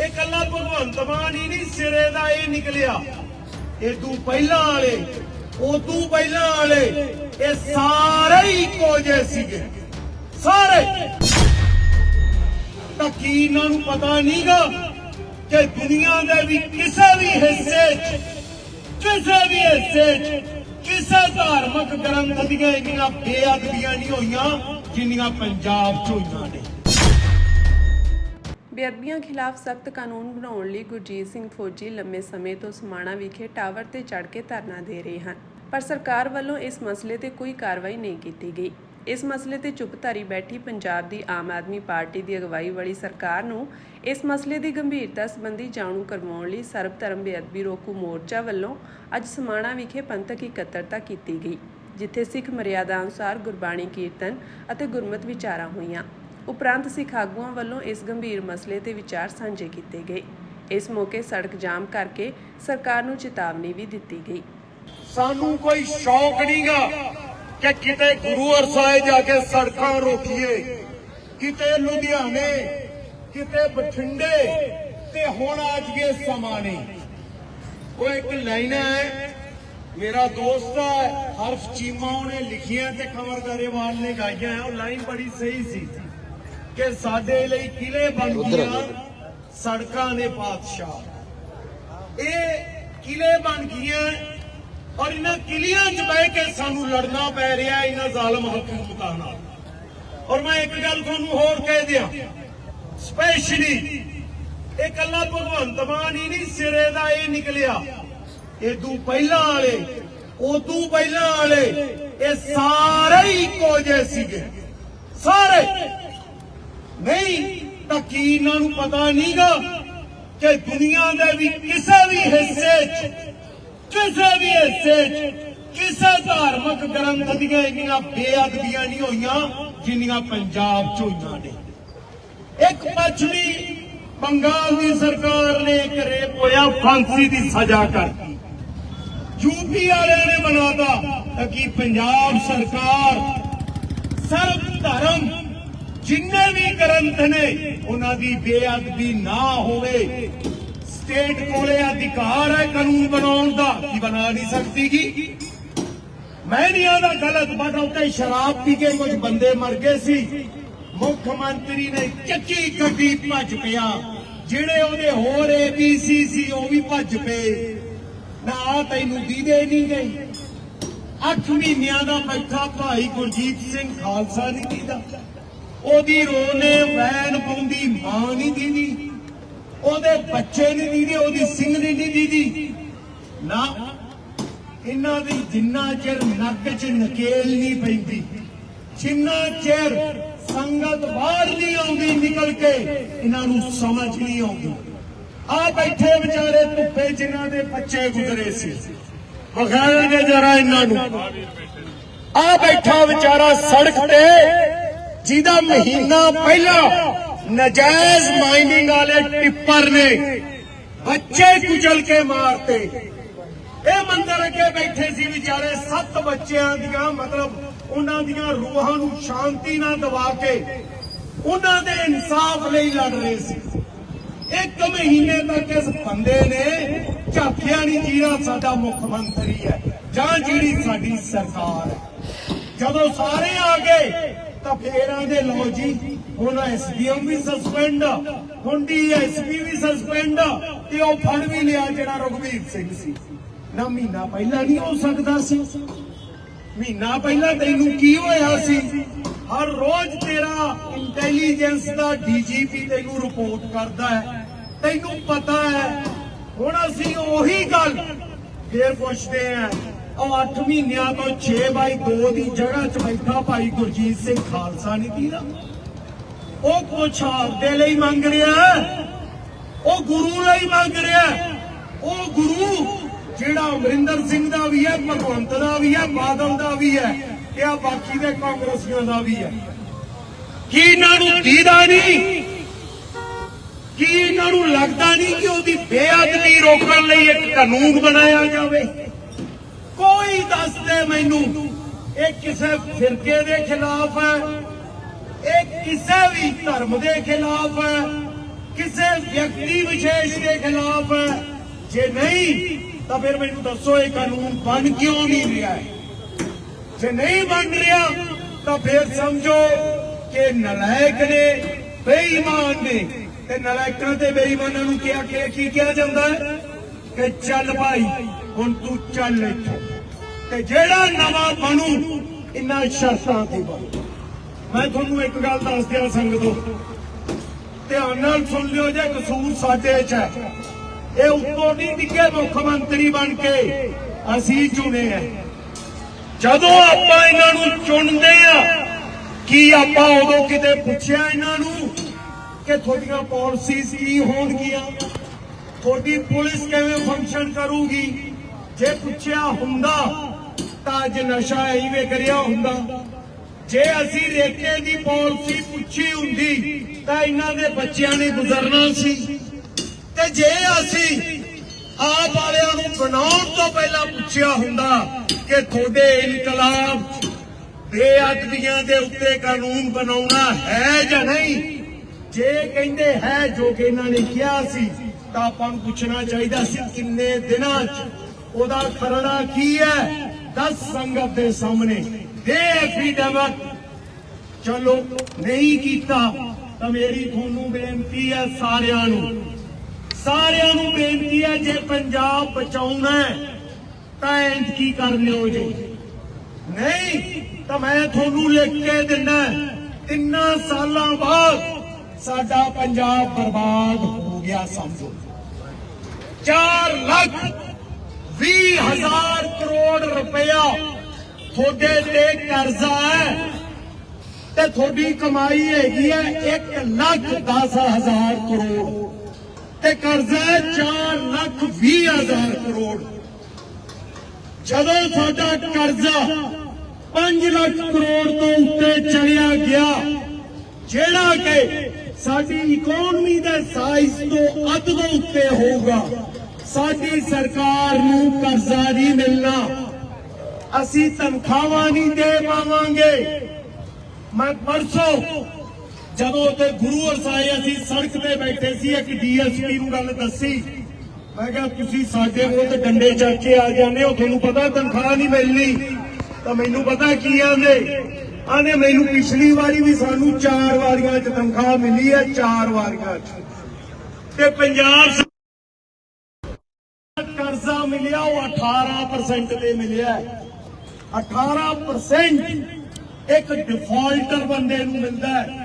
ਇਹ ਕੱਲਾ ਭਗਵੰਤ ਮਾਨ ਹੀ ਨਹੀਂ, ਸਿਰੇ ਦਾ ਇਹ ਨਿਕਲਿਆ। ਇਹ ਤੂੰ ਪਹਿਲਾਂ ਵਾਲੇ, ਉਹ ਤੂੰ ਪਹਿਲਾਂ ਵਾਲੇ, ਇਹ ਸਾਰੇ ਹੀ ਇੱਕੋ ਸੀਗੇ। ਸਾਰੇ। ਤਾਂ ਕੀ ਇਹਨਾਂ ਨੂੰ ਪਤਾ ਨਹੀਂਗਾ ਕਿ ਦੁਨੀਆ ਦੇ ਵੀ ਕਿਸੇ ਵੀ ਹਿੱਸੇ 'ਚ, ਕਿਸੇ ਵੀ ਹਿੱਸੇ 'ਚ, ਕਿਸੇ ਧਾਰਮਿਕ ਗ੍ਰੰਥ ਦੀਆਂ ਇੰਨੀਆਂ ਬੇਅਦਬੀਆਂ ਨਹੀਂ ਹੋਈਆਂ ਜਿੰਨੀਆਂ ਪੰਜਾਬ 'ਚ ਹੋਈਆਂ ਨੇ। ਬੇਅਦਬੀਆਂ ਖਿਲਾਫ ਸਖਤ ਕਾਨੂੰਨ ਬਣਾਉਣ ਲਈ ਗੁਰਜੀਤ ਸਿੰਘ ਫੌਜੀ ਲੰਮੇ ਸਮੇਂ ਤੋਂ ਸਮਾਣਾ ਵਿਖੇ ਟਾਵਰ ਤੇ ਚੜ੍ਹ ਕੇ ਧਰਨਾ ਦੇ ਰਹੇ ਹਨ, ਪਰ ਸਰਕਾਰ ਵੱਲੋਂ ਇਸ ਮਸਲੇ ਤੇ ਕੋਈ ਕਾਰਵਾਈ ਨਹੀਂ ਕੀਤੀ ਗਈ। ਇਸ ਮਸਲੇ ਤੇ ਚੁੱਪਧਾਰੀ ਬੈਠੀ ਪੰਜਾਬ ਦੀ ਆਮ ਆਦਮੀ ਪਾਰਟੀ ਦੀ ਅਗਵਾਈ ਵਾਲੀ ਸਰਕਾਰ ਨੂੰ ਇਸ ਮਸਲੇ ਦੀ ਗੰਭੀਰਤਾ ਸੰਬੰਧੀ ਜਾਣੂ ਕਰਵਾਉਣ ਲਈ ਸਰਬ ਧਰਮ ਬੇਅਦਬੀ ਰੋਕੂ ਮੋਰਚਾ ਵੱਲੋਂ ਅੱਜ ਸਮਾਣਾ ਵਿਖੇ ਪੰਥਕ ਇਕੱਤਰਤਾ ਕੀਤੀ ਗਈ, ਜਿੱਥੇ ਸਿੱਖ ਮਰਿਆਦਾ ਅਨੁਸਾਰ ਗੁਰਬਾਣੀ ਕੀਰਤਨ ਅਤੇ ਗੁਰਮਤਿ ਵਿਚਾਰਾਂ ਹੋਈਆਂ। ਉਪਰੰਤ ਸਿੱਖ ਆਗੂਆਂ ਵੱਲੋਂ ਇਸ ਗੰਭੀਰ ਮਸਲੇ ਤੇ ਵਿਚਾਰ ਸਾਂਝੇ ਕੀਤੇ ਗਏ। ਇਸ ਮੌਕੇ ਸੜਕ ਜਾਮ ਕਰਕੇ ਸਰਕਾਰ ਨੂੰ ਚੇਤਾਵਨੀ ਵੀ ਦਿੱਤੀ ਗਈ। ਸਾਨੂੰ ਕੋਈ ਸ਼ੌਕ ਨਹੀਂਗਾ ਕਿ ਕਿਤੇ ਗੁਰੂ ਸਾਹਿਬ ਜਾ ਕੇ ਸੜਕਾਂ ਰੋਕੀਏ। ਕਿਤੇ ਲੁਧਿਆਣੇ, ਕਿਤੇ ਬਠਿੰਡੇ ਤੇ ਹੁਣ ਆ ਜੀਏ ਸਮਾਣੇ ਉਹ ਇੱਕ ਲਾਈਨ ਹੈ, ਮੇਰਾ ਦੋਸਤ ਹੈ, ਹਰਫ ਚੀਮਾ ਉਹਨੇ ਲਿਖੀਆਂ ਤੇ ਖਬਰ ਗਰੇਵਾਲ ਨੇ ਗਾਈਆਂ, ਉਹ ਲਾਈਨ ਬੜੀ ਸਹੀ ਸੀ। ਕਿ ਸਾਡੇ ਲਈ ਕਿਲੇ ਬਣ ਗਈਆਂ ਸੜਕਾਂ ਦੇ ਪਾਤਸ਼ਾਹ ਇਹ ਕਿਲੇ ਬਣ ਗਈਆਂ ਔਰ ਇਹਨਾਂ ਕਿਲਿਆਂ 'ਚ ਬਹਿ ਕੇ ਸਾਨੂੰ ਲੜਨਾ ਪੈ ਰਿਹਾ ਇਹਨਾਂ ਜ਼ਾਲਮ ਹਕੂਮਤਾਂ ਨਾਲ। ਔਰ ਮੈਂ ਇੱਕ ਗੱਲ ਤੁਹਾਨੂੰ ਹੋਰ ਕਹਿ ਦਿਆਂ ਸਪੈਸ਼ਲੀ ਇਹ ਕੱਲਾ ਭਗਵੰਤ ਮਾਨ ਹੀ ਨਹੀਂ ਸਿਰੇ ਦਾ ਇਹ ਨਿਕਲਿਆ। ਇਹ ਤੂੰ ਪਹਿਲਾਂ ਵਾਲੇ ਉਹ ਤੂੰ ਪਹਿਲਾਂ ਵਾਲੇ ਇਹ ਸਾਰੇ ਇੱਕੋ ਜਿਹੇ ਸੀਗੇ। ਸਾਰੇ। ਨਹੀਂ, ਤਾਂ ਕੀ ਇਹਨਾਂ ਨੂੰ ਪਤਾ ਨਹੀਂਗਾ ਕਿ ਦੁਨੀਆ ਦੇ ਵੀ ਕਿਸੇ ਵੀ ਹਿੱਸੇ 'ਚ, ਕਿਸੇ ਵੀ ਹਿੱਸੇ 'ਚ, ਕਿਸੇ ਧਾਰਮਿਕ ਗ੍ਰੰਥ ਦੀਆਂ ਇੰਨੀਆਂ ਬੇਅਦਬੀਆਂ ਨਹੀਂ ਹੋਈਆਂ ਜਿੰਨੀਆਂ ਪੰਜਾਬ 'ਚ ਹੋਈਆਂ ਨੇ। ਇੱਕ ਪੱਛਮੀ ਬੰਗਾਲ ਦੀ ਸਰਕਾਰ ਨੇ ਇੱਕ ਰੇਪ ਹੋਇਆ, ਫਾਂਸੀ ਦੀ ਸਜ਼ਾ ਕਰਤੀ। ਯੂਪੀ ਵਾਲਿਆਂ ਨੇ ਬਣਾਤਾ ਤਾਂ ਕਿ ਪੰਜਾਬ ਸਰਕਾਰ ਸਰਬ ਧਰਮ ਜਿੰਨੇ ਵੀ ਗ੍ਰੰਥ ਨੇ, ਉਹਨਾਂ ਦੀ ਬੇਅਦਬੀ ਨਾ ਹੋਵੇ। ਸਟੇਟ ਕੋਲੇ ਅਧਿਕਾਰ ਹੈ ਕਾਨੂੰਨ ਬਣਾਉਣ ਦਾ। ਕੀ ਬਣਾ ਨਹੀਂ ਸਕਦੀਗੀ ਮੈਂ ਨਹੀਂ ਆਦਾ ਗਲਤ ਬਟ ਉੱਤੇ ਸ਼ਰਾਬ ਪੀ ਕੇ ਕੁਝ ਬੰਦੇ ਮਰ ਗਏ ਸੀ। ਮੁੱਖ ਮੰਤਰੀ ਨੇ ਚੱਕੀ ਗੱਡੀ ਭੱਜ ਪਿਆ। ਜਿਹੜੇ ਉਹਦੇ ਹੋਰ ਏਬੀਸੀ ਸੀ, ਉਹ ਵੀ ਭੱਜ ਪਏ। ਨਾ ਆਹ ਤੈਨੂੰ ਦੀਦੇ ਨਹੀਂ ਗਈ ਅੱਠ ਮਹੀਨਿਆਂ ਦਾ ਬੈਠਾ ਭਾਈ ਗੁਰਜੀਤ ਸਿੰਘ ਖਾਲਸਾ ਨਹੀਂ ਦੀਦਾ ਉਹਦੀ ਰੋਨੇ ਵੈਨ ਪਾਉਂਦੀ ਮਾਂ ਨਹੀਂ ਦੀਦੀ। ਉਹਦੇ ਬੱਚੇ ਨਹੀਂ ਦੀਦੇ, ਉਹਦੀ ਸਿੰਘ ਨਹੀਂ ਦੀਦੀ। ਨਾ, ਇਹਨਾਂ ਦੀ ਜਿੰਨਾ ਚਿਰ ਨੱਕ 'ਚ ਨਕੇਲ ਨਹੀਂ ਪੈਂਦੀ, ਜਿੰਨਾ ਚਿਰ ਸੰਗਤ ਬਾਹਰ ਨਹੀਂ ਆਉਂਦੀ ਨਿਕਲ ਕੇ, ਇਹਨਾਂ ਨੂੰ ਸਮਝ ਨਹੀਂ ਆਉਂਦੀ। ਆ ਬੈਠੇ ਵਿਚਾਰੇ ਧੁੱਪੇ ਜਿਨ੍ਹਾਂ ਦੇ ਬੱਚੇ ਗੁਜ਼ਰੇ ਸੀ। ਵਿਖਾਣਗੇ ਜਰਾ ਇਹਨਾਂ ਨੂੰ। ਆ ਬੈਠਾ ਵਿਚਾਰਾ ਸੜਕ ਤੇ ਜਿਹਦਾ ਮਹੀਨਾ ਪਹਿਲਾਂ ਨਜਾਇਜ਼ ਮਾਈਨਿੰਗ ਵਾਲੇ ਟਿੱਪਰ ਨੇ ਬੱਚੇ ਕੁਚਲ ਕੇ ਮਾਰਤੇ। ਇਹ ਮੰਦਰ ਅੱਗੇ ਬੈਠੇ ਸੀ ਵਿਚਾਰੇ, ਸੱਤ ਬੱਚਿਆਂ ਦੀਆਂ, ਮਤਲਬ ਉਹਨਾਂ ਦੀਆਂ ਰੂਹਾਂ ਨੂੰ ਸ਼ਾਂਤੀ ਨਾਲ ਦਵਾ ਕੇ ਉਹਨਾਂ ਦੇ ਇਨਸਾਫ ਲਈ ਲੜ ਰਹੇ ਸੀ। ਇੱਕ ਮਹੀਨੇ ਤੱਕ ਇਸ ਬੰਦੇ ਨੇ ਝਾਕਿਆ ਨਹੀਂ ਜਿਹੜਾ ਸਾਡਾ ਮੁੱਖ ਮੰਤਰੀ ਹੈ। ਜਾਂ ਜਿਹੜੀ ਸਾਡੀ ਸਰਕਾਰ ਹੈ। ਜਦੋਂ ਸਾਰੇ ਆ ਗਏ ਤਾਂ ਫੇਰ ਆਂਦੇ ਲਓ ਜੀ। ਹੁਣ ਐਸਡੀਐਮ ਵੀ ਸਸਪੈਂਡ ਹੁਣ ਡੀਐਸਪੀ ਵੀ ਸਸਪੈਂਡ ਤੇ ਉਹ ਫੜ ਵੀ ਲਿਆ ਜਿਹੜਾ ਰਘਵੀਰ ਸਿੰਘ ਸੀ। ਨਾ ਮਹੀਨਾ ਪਹਿਲਾਂ ਨਹੀਂ ਹੋ ਸਕਦਾ ਸੀ। ਮਹੀਨਾ ਪਹਿਲਾਂ ਤੈਨੂੰ ਕੀ ਹੋਇਆ ਸੀ? ਹਰ ਰੋਜ਼ ਤੇਰਾ ਇੰਟੈਲੀਜੈਂਸ ਦਾ ਡੀਜੀਪੀ ਤੈਨੂੰ ਰਿਪੋਰਟ ਕਰਦਾ ਹੈ। ਤੈਨੂੰ ਪਤਾ ਹੈ। ਹੁਣ ਅਸੀਂ ਉਹੀ ਗੱਲ ਫੇਰ ਪੁੱਛਦੇ ਆਂ ਉਹ 8 ਮਹੀਨਿਆਂ ਤੋਂ 6 ਬਾਈ 2 ਦੀ ਜਗ੍ਹਾ 'ਚ ਬੈਠਾ ਭਾਈ ਗੁਰਜੀਤ ਸਿੰਘ ਖਾਲਸਾ ਨਹੀਂ ਦੀਦਾ ਉਹ ਕੁਛ ਆਪਦੇ ਲਈ ਮੰਗ ਰਿਹਾ, ਉਹ ਗੁਰੂ ਲਈ ਮੰਗ ਰਿਹਾ। ਉਹ ਗੁਰੂ ਜਿਹੜਾ ਅਮਰਿੰਦਰ ਸਿੰਘ ਦਾ ਵੀ ਹੈ, ਭਗਵੰਤ ਦਾ ਵੀ ਹੈ, ਬਾਦਲ ਦਾ ਵੀ ਹੈ ਤੇ ਆ ਬਾਕੀ ਦੇ ਕਾਂਗਰਸੀਆਂ ਦਾ ਵੀ ਹੈ। ਕੀ ਇਹਨਾਂ ਨੂੰ ਦੀਦਾ ਨਹੀਂ? ਕੀ ਇਹਨਾਂ ਨੂੰ ਲੱਗਦਾ ਨਹੀਂ ਕਿ ਉਹਦੀ ਬੇਅਦਬੀ ਰੋਕਣ ਲਈ ਇੱਕ ਕਾਨੂੰਨ ਬਣਾਇਆ ਜਾਵੇ? ਕੋਈ ਦੱਸ ਦੇ ਮੈਨੂੰ, ਇਹ ਕਿਸੇ ਫਿਰਕੇ ਦੇ ਖਿਲਾਫ ਹੈ? ਇਹ ਕਿਸੇ ਵੀ ਧਰਮ ਦੇ ਖਿਲਾਫ ਹੈ? ਕਿਸੇ ਵਿਅਕਤੀ ਵਿਸ਼ੇਸ਼ ਦੇ ਖਿਲਾਫ ਹੈ? ਜੇ ਨਹੀਂ, ਤਾਂ ਫਿਰ ਮੈਨੂੰ ਦੱਸੋ ਇਹ ਕਾਨੂੰਨ ਬਣ ਕਿਉਂ ਨਹੀਂ ਰਿਹਾ ਹੈ? ਜੇ ਨਹੀਂ ਬਣ ਰਿਹਾ, ਤਾਂ ਫਿਰ ਸਮਝੋ ਕਿ ਨਲਾਇਕ ਨੇ, ਬੇਈਮਾਨ ਨੇ। ਤੇ ਨਲਾਇਕਾਂ ਤੇ ਬੇਈਮਾਨਾਂ ਨੂੰ ਕਿਹਾ ਕਿ ਕੀ ਕਿਹਾ ਜਾਂਦਾ ਹੈ? ਕਿ ਚੱਲ ਭਾਈ ਹੁਣ ਤੂੰ ਚੱਲ ਇੱਥੋਂ। ਤੇ ਜਿਹੜਾ ਨਵਾਂ ਬਣੂ ਇਨ੍ਹਾਂ ਸ਼ਰਤਾਂ ਤੇ ਬਣੂ। ਮੈਂ ਤੁਹਾਨੂੰ ਇੱਕ ਗੱਲ ਦੱਸ ਦਿਆਂ ਸੰਗਤੋ। ਧਿਆਨ ਨਾਲ ਸੁਣ ਲਿਓ, ਜੇ ਕਸੂਰ ਸਾਡੇ 'ਚ ਹੈ, ਇਹ ਉੱਤੋਂ ਨਹੀਂ ਡਿੱਗੇ ਮੁੱਖ ਮੰਤਰੀ ਬਣ ਕੇ ਅਸੀਂ ਚੁਣੇ ਆ। ਜਦੋਂ ਆਪਾਂ ਇਹਨਾਂ ਨੂੰ ਚੁਣਦੇ ਆ, ਕੀ ਆਪਾਂ ਉਦੋਂ ਕਿਤੇ ਪੁੱਛਿਆ ਇਹਨਾਂ ਨੂੰ ਕਿ ਤੁਹਾਡੀਆਂ ਪਾਲਿਸੀਜ਼ ਕੀ ਹੋਣਗੀਆਂ? ਤੁਹਾਡੀ ਪੁਲਿਸ ਕਿਵੇਂ ਫੰਕਸ਼ਨ ਕਰੂਗੀ? ਜੇ ਪੁੱਛਿਆ ਹੁੰਦਾ ਤਾਂ ਅੱਜ ਨਸ਼ਾ ਐਵੇਂ ਕਰਿਆ ਹੁੰਦਾ। ਜੇ ਅਸੀਂ ਰੇਕੇ ਦੀ ਪਾਲਿਸੀ ਪੁੱਛੀ ਹੁੰਦੀ ਤਾਂ ਇਹਨਾਂ ਦੇ ਬੱਚਿਆਂ ਨੇ ਗੁਜ਼ਰਨਾ ਸੀ। ਤੇ ਜੇ ਅਸੀਂ ਆਪ ਵਾਲਿਆਂ ਨੂੰ ਬਣਾਉਣ ਤੋਂ ਪਹਿਲਾਂ ਪੁੱਛਿਆ ਹੁੰਦਾ ਕਿ ਤੁਹਾਡੇ ਇਨਕਲਾਬ ਬੇਅਦਬੀਆਂ ਦੇ ਉੱਤੇ ਕਾਨੂੰਨ ਬਣਾਉਣਾ ਹੈ ਜਾਂ ਨਹੀਂ, ਜੇ ਕਹਿੰਦੇ ਹੈ ਜੋ ਕਿ ਇਹਨਾਂ ਨੇ ਕਿਹਾ ਸੀ, ਤਾਂ ਆਪਾਂ ਨੂੰ ਪੁੱਛਣਾ ਚਾਹੀਦਾ ਸੀ ਕਿੰਨੇ ਦਿਨਾਂ 'ਚ ਉਹਦਾ ਖਰੜਾ ਕੀ ਹੈ? 10 ਸੰਗਤ ਦੇ ਸਾਹਮਣੇ। ਦੇ ਐਫੀਡੇਵਿਟ ਚਲੋ, ਨਹੀਂ ਕੀਤਾ, ਤਾਂ ਮੇਰੀ ਤੁਹਾਨੂੰ ਬੇਨਤੀ ਹੈ ਸਾਰਿਆਂ ਨੂੰ। ਸਾਰਿਆਂ ਨੂੰ ਬੇਨਤੀ ਹੈ, ਜੇ ਪੰਜਾਬ ਬਚਾਉਣਾ ਹੈ, ਤਾਂ ਇੰਜ ਕੀ ਕਰ ਲਿਓ ਜੀ? ਨਹੀਂ, ਤਾਂ ਮੈਂ ਤੁਹਾਨੂੰ ਲਿਖ ਕੇ ਦਿੰਦਾ ਤਿੰਨਾਂ ਸਾਲਾਂ ਬਾਅਦ ਸਾਡਾ ਪੰਜਾਬ ਬਰਬਾਦ ਹੋ ਗਿਆ, ਸਮਝੋ। 4 ਲੱਖ 20 ਹਜ਼ਾਰ ਕਰੋੜ ਰੁਪਇਆ ਤੁਹਾਡੇ ਤੇ ਕਰਜ਼ਾ ਹੈ ਤੇ ਤੁਹਾਡੀ ਕਮਾਈ ਹੈਗੀ ਹੈ 1 ਲੱਖ 10 ਹਜ਼ਾਰ ਕਰੋੜ ਤੇ ਕਰਜ਼ਾ ਹੈ 4 ਲੱਖ 20 ਹਜ਼ਾਰ ਕਰੋੜ। ਜਦੋਂ ਸਾਡਾ ਕਰਜ਼ਾ 5 ਲੱਖ ਕਰੋੜ ਤੋਂ ਉੱਤੇ ਚਲਿਆ ਗਿਆ, ਜਿਹੜਾ ਕਿ ਸਾਡੀ ਇਕਨੋਮੀ ਦੇ ਸਾਈਜ਼ ਤੋਂ ਅੱਧ ਤੋਂ ਉੱਤੇ ਹੋਊਗਾ। ਸਾਡੀ ਸਰਕਾਰ ਨੂੰ ਕਰਜ਼ਾ ਨਹੀਂ ਮਿਲਣਾ। ਅਸੀਂ ਤਨਖਾਹਾਂ ਨਹੀਂ ਦੇ ਪਾਵਾਂਗੇ। ਮੈਂ ਪਰਸੋਂ ਜਦੋਂ ਤੇ ਗੁਰੂ ਅਰਸਾਏ ਅਸੀਂ ਸੜਕ ਤੇ ਬੈਠੇ ਸੀ, ਇੱਕ ਡੀਐਸਪੀ ਨੂੰ ਗੱਲ ਦੱਸੀ। ਮੈਂ ਕਿਹਾ, ਤੁਸੀਂ ਸਾਡੇ ਕੋਲ ਤੇ ਡੰਡੇ ਚੱਕ ਕੇ ਆ ਜਾਂਦੇ ਹੋ, ਤੁਹਾਨੂੰ ਪਤਾ ਤਨਖਾਹ ਨਹੀਂ ਮਿਲਣੀ। ਤਾਂ ਮੈਨੂੰ ਪਤਾ ਕੀ ਆਂਦੇ? ਆਂਦੇ, ਮੈਨੂੰ ਪਿਛਲੀ ਵਾਰੀ ਵੀ ਸਾਨੂੰ ਚਾਰ ਵਾਰੀਆਂ ਚ ਤਨਖਾਹ ਮਿਲੀ ਹੈ, ਚਾਰ ਵਾਰੀਆਂ ਚ। ਤੇ ਪੰਜਾਬ ਕਰਜ਼ਾ ਮਿਲਿਆ ਉਹ 18% ਤੇ ਮਿਲਿਆ ਹੈ। 18% ਇੱਕ ਡਿਫਾਲਟਰ ਬੰਦੇ ਨੂੰ ਮਿਲਦਾ ਹੈ